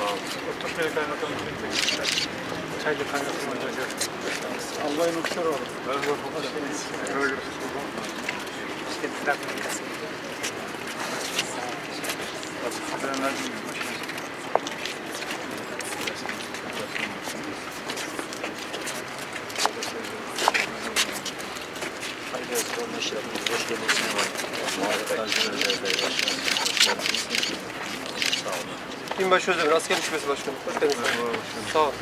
Topkapı'ya kaymakamı Çaylı kaymakamı hocam. Allah'ın uçları olur. İşte bırakmayın. Binbaşı Özdemir, asker düşmesi başkanım. Hoş geldiniz. Sağ ol.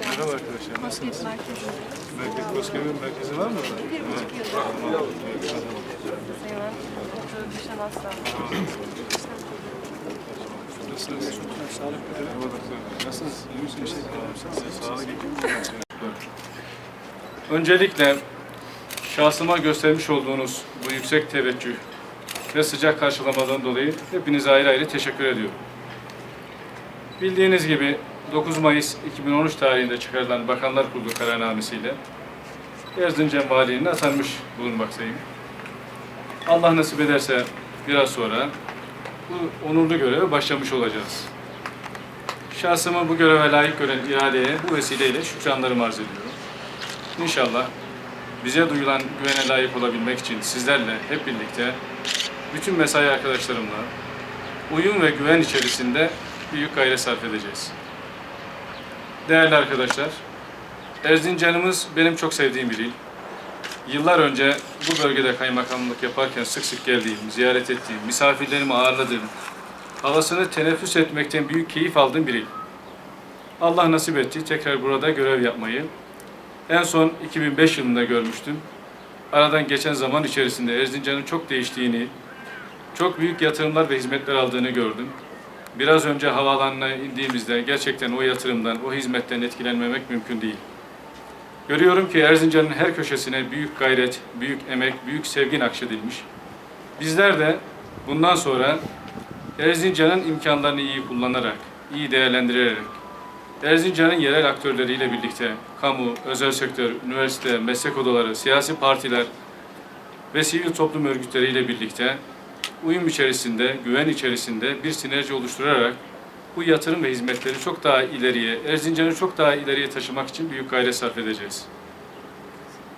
Merhaba arkadaşlar, nasılsınız? Merkez Koskevin merkezi var mı? Nasılsınız? Sağlık Nasılsınız? İyi misiniz? Sağlık Öncelikle şahsıma göstermiş olduğunuz bu yüksek teveccüh ve sıcak karşılamadan dolayı hepinize ayrı ayrı teşekkür ediyorum. Bildiğiniz gibi 9 Mayıs 2013 tarihinde çıkarılan Bakanlar Kurulu kararnamesiyle Erzincan Valiliğine atanmış bulunmaktayım. Allah nasip ederse biraz sonra bu onurlu göreve başlamış olacağız. Şahsımı bu göreve layık gören iradeye bu vesileyle şükranlarımı arz ediyorum. İnşallah bize duyulan güvene layık olabilmek için sizlerle hep birlikte bütün mesai arkadaşlarımla uyum ve güven içerisinde büyük gayret sarf edeceğiz. Değerli arkadaşlar, Erzincan'ımız benim çok sevdiğim bir il. Yıllar önce bu bölgede kaymakamlık yaparken sık sık geldiğim, ziyaret ettiğim, misafirlerimi ağırladığım, havasını teneffüs etmekten büyük keyif aldığım bir il. Allah nasip etti tekrar burada görev yapmayı. En son 2005 yılında görmüştüm. Aradan geçen zaman içerisinde Erzincan'ın çok değiştiğini, çok büyük yatırımlar ve hizmetler aldığını gördüm. Biraz önce havaalanına indiğimizde gerçekten o yatırımdan, o hizmetten etkilenmemek mümkün değil. Görüyorum ki Erzincan'ın her köşesine büyük gayret, büyük emek, büyük sevgi nakşedilmiş. Bizler de bundan sonra Erzincan'ın imkanlarını iyi kullanarak, iyi değerlendirerek, Erzincan'ın yerel aktörleriyle birlikte kamu, özel sektör, üniversite, meslek odaları, siyasi partiler ve sivil toplum örgütleriyle birlikte uyum içerisinde, güven içerisinde bir sinerji oluşturarak bu yatırım ve hizmetleri çok daha ileriye, Erzincan'ı çok daha ileriye taşımak için büyük gayret sarf edeceğiz.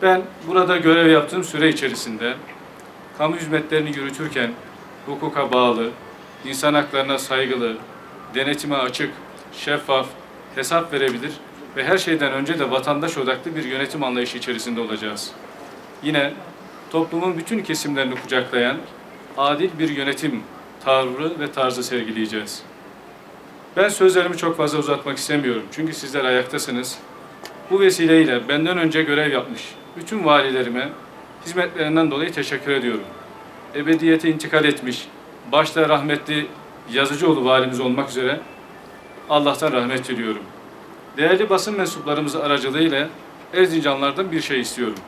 Ben burada görev yaptığım süre içerisinde kamu hizmetlerini yürütürken hukuka bağlı, insan haklarına saygılı, denetime açık, şeffaf, hesap verebilir ve her şeyden önce de vatandaş odaklı bir yönetim anlayışı içerisinde olacağız. Yine toplumun bütün kesimlerini kucaklayan adil bir yönetim tavrı ve tarzı sergileyeceğiz. Ben sözlerimi çok fazla uzatmak istemiyorum. Çünkü sizler ayaktasınız. Bu vesileyle benden önce görev yapmış bütün valilerime hizmetlerinden dolayı teşekkür ediyorum. Ebediyete intikal etmiş, başta rahmetli Yazıcıoğlu valimiz olmak üzere Allah'tan rahmet diliyorum. Değerli basın mensuplarımız aracılığıyla Erzincanlardan bir şey istiyorum.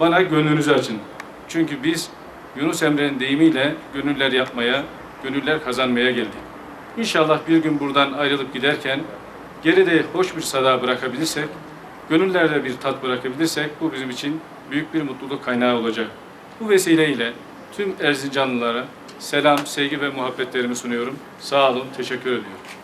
Bana gönlünüzü açın. Çünkü biz Yunus Emre'nin deyimiyle gönüller yapmaya, gönüller kazanmaya geldik. İnşallah bir gün buradan ayrılıp giderken geride hoş bir sada bırakabilirsek, gönüllerde bir tat bırakabilirsek bu bizim için büyük bir mutluluk kaynağı olacak. Bu vesileyle tüm Erzincanlılara selam, sevgi ve muhabbetlerimi sunuyorum. Sağ olun, teşekkür ediyorum.